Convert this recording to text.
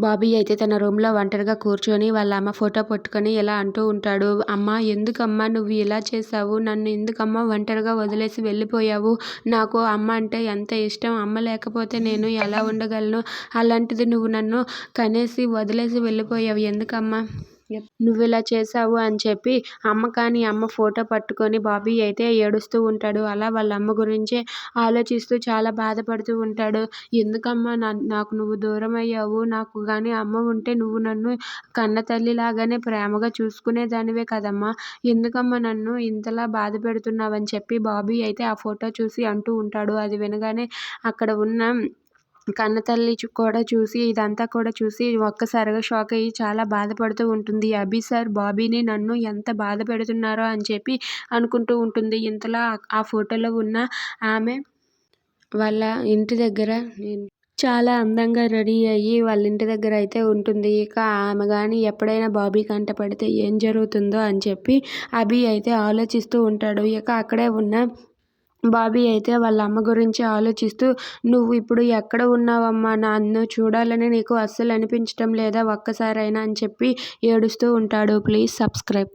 బాబీ అయితే తన రూమ్లో ఒంటరిగా కూర్చొని వాళ్ళ అమ్మ ఫోటో పట్టుకొని ఇలా అంటూ ఉంటాడు అమ్మ ఎందుకమ్మా నువ్వు ఇలా చేసావు నన్ను ఎందుకమ్మా ఒంటరిగా వదిలేసి వెళ్ళిపోయావు? నాకు అమ్మ అంటే ఎంత ఇష్టం? అమ్మ లేకపోతే నేను ఎలా ఉండగలను? అలాంటిది నువ్వు నన్ను కనేసి వదిలేసి వెళ్ళిపోయావు. ఎందుకమ్మా? నువ్వు ఇలా చేసావు అని చెప్పి అమ్మ కానీ అమ్మ ఫోటో పట్టుకొని బాబీ అయితే ఏడుస్తూ ఉంటాడు. అలా వాళ్ళ అమ్మ గురించే ఆలోచిస్తూ చాలా బాధపడుతూ ఉంటాడు. ఎందుకమ్మా నా- నాకు నువ్వు దూరం అయ్యావు? నాకు కానీ అమ్మ ఉంటే నువ్వు నన్ను కన్న తల్లిలాగానే ప్రేమగా చూసుకునేదానివే కదమ్మా. ఎందుకమ్మా నన్ను ఇంతలా బాధ పెడుతున్నావని చెప్పి బాబీ అయితే ఆ ఫోటో చూసి అంటూ ఉంటాడు. అది వినగానే అక్కడ ఉన్న కన్నతల్లి కూడా చూసి ఇదంతా కూడా చూసి ఒక్కసారిగా షాక్ అయ్యి చాలా బాధపడుతూ ఉంటుంది. అభి సార్ బాబీని నన్ను ఎంత బాధ పెడుతున్నారో అని చెప్పి అనుకుంటూ ఉంటుంది. ఇంతలో ఆ- ఆ ఫోటోలో ఉన్న ఆమె వాళ్ళ ఇంటి దగ్గర చాలా అందంగా రెడీ అయ్యి వాళ్ళ ఇంటి దగ్గర అయితే ఉంటుంది. ఇక ఆమె కానీ ఎప్పుడైనా బాబీ కంట పడితే ఏం జరుగుతుందో అని చెప్పి అభి అయితే ఆలోచిస్తూ ఉంటాడు. ఇక అక్కడే ఉన్న బాబీ అయితే వాళ్ళ అమ్మ గురించి ఆలోచిస్తూ నువ్వు ఇప్పుడు ఎక్కడ ఉన్నావమ్మా? నన్ను చూడాలని నీకు అస్సలు అనిపించటం లేదా ఒక్కసారైనా అని చెప్పి ఏడుస్తూ ఉంటాడు. Please subscribe.